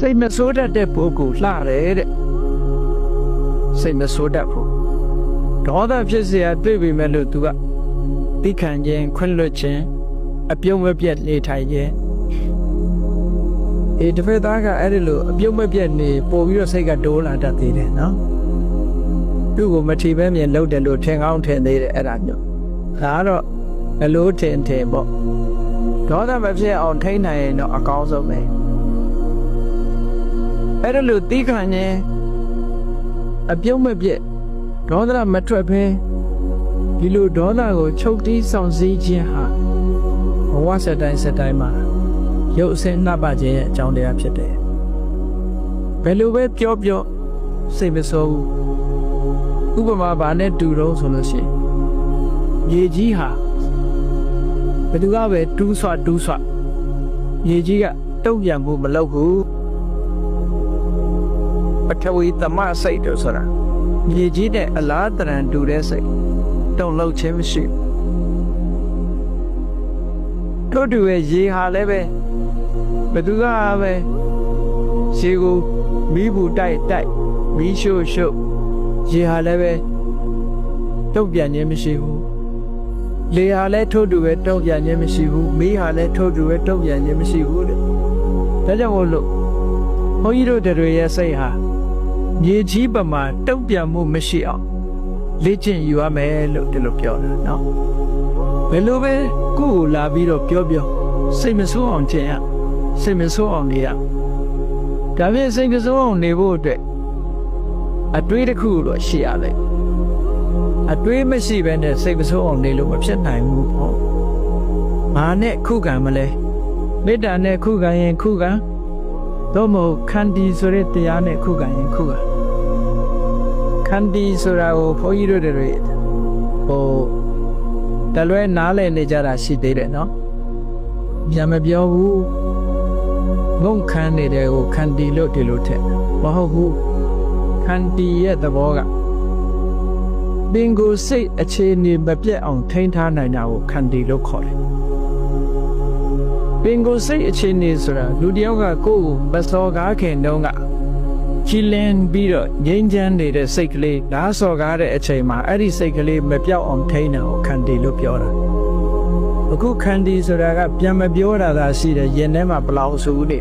စိတ်မဆိုးတတ်တဲ့ပုဂ္ဂိုလ်လှတယ်တဲ့စိတ်မဆိုးတတ်ဘူးဒေါသဖြစ်เสียတွေ့ပြီမဲ့လို့ तू ကသိခံခြင်းခွင့်လွတ်ခြင်းအပြုံးမပြတ်နေထိုင်ခြင်းအေးတစ်ဖက်သားကအဲ့ဒီလိုအပြုံးမပြတ်နေပို့ပြီးတော့စိတ်ကတိုးလာတတ်သေးတယ်နော်သူ့ကိုမထီပဲမြင်လောက်တယ်လို့ထင်ကောင်းထင်သေးတယ်အဲ့ဒါမျိုးဒါကတော့အလိုထင်ထင်ပေါ့ဒေါသမဖြစ်အောင်ထိန်းနိုင်ရင်တော့အကောင်းဆုံးပဲ အဲ့ဒါလို့တီးခံရင်အပြုံးမပြည့်ဒေါသမထွက်ဖဲဒီလိုဒေါသကိုချုပ်တီးဆောင်စည်းခြင်းဟာဘဝစတိုင်းစတိုင်းမှာရုပ်အစင်းနှပ်ပါခြင်းရဲ့အကြောင်းတရားဖြစ်တယ်ဘယ်လိုပဲပြောပြောစိတ်မဆိုးဘူးဥပမာဘာနဲ့တူတော့ဆိုလို့ရှိရင်ရေကြီးဟာဘယ်သူကပဲတူးဆွတူးဆွရေကြီးကတုံ့ပြန်ဖို့မလုပ်ဘူး ပထဝီသမစိတ်တို့ဆိုတာမြေကြီးတဲ့အလားတရံတူတဲ့စိတ်တုံလောက်ခြင်းမရှိဘူးတို့တူရဲ့ရေဟာလည်းပဲဘယ်သူကပဲရေကိုမီးဘူးတိုက်တိုက်မီးရှို့ရှို့ရေဟာလည်းပဲတုတ်ပြန်ခြင်းမရှိဘူးလေဟာလည်းထို့တူပဲတုတ်ပြန်ခြင်းမရှိဘူးမီးဟာလည်းထို့တူပဲတုတ်ပြန်ခြင်းမရှိဘူးတဲ့ဒါကြောင့်မို့လို့ဘုန်းကြီးတို့တွေရဲ့စိတ်ဟာ မြေကြီးပမာတုံ့ပြန်မှုမရှိအောင်လေ့ကျင့်ယူရမယ်လို့ဒီလိုပြောတာเนาะဘယ်လိုပဲကိုယ့်ကိုလာပြီးတော့ပြောပြောစိတ်မဆိုးအောင်ကျင့်ရစိတ်မဆိုးအောင်နေရဒါဖြင့်စိတ်မဆိုးအောင်နေဖို့အတွက်အတွေးတစ်ခုတော့ရှိရလိမ့်အတွေးမရှိဘဲနဲ့စိတ်မဆိုးအောင်နေလို့မဖြစ်နိုင်ဘူးပေါ့မာနဲ့ခုခံမလဲမေတ္တာနဲ့ခုခံရင်ခုခံ တော့မဟုတ်ခန္တီဆိုတဲ့တရားနဲ့ခုခံရင်ခုခံခန္တီဆိုတာကိုဘုန်းကြီးတို့တွေဟိုတလွဲနားလည်နေကြတာရှိသေးတယ်နော်ပြန်မပြောဘူးငုံခန်းနေတဲ့ကိုခန္တီလို့ဒီလိုထက်မဟုတ်ဘူးခန္တီရဲ့သဘောကပင်ကိုယ်စိတ်အခြေအနေမပြတ်အောင်ထိန်းထားနိုင်တာကိုခန္တီလို့ခေါ်တယ် ပင်ကိုယ်စိတ်အခြေအနေဆိုတာလူတစ်ယောက်ကကိုယ့်ကိုမစော်ကားခင်တုန်းကချီလင်းပြီးတော့ငြိမ်းချမ်းနေတဲ့စိတ်ကလေးဓာတ်စော်ကားတဲ့အချိန်မှာအဲ့ဒီစိတ်ကလေးမပြောက်အောင်ထိန်းတာကိုခန္တီလို့ပြောတာအခုခန္တီဆိုတာကပြန်မပြောတာသာရှိတယ်ရင်ထဲမှာဘလောက်ဆိုးနေ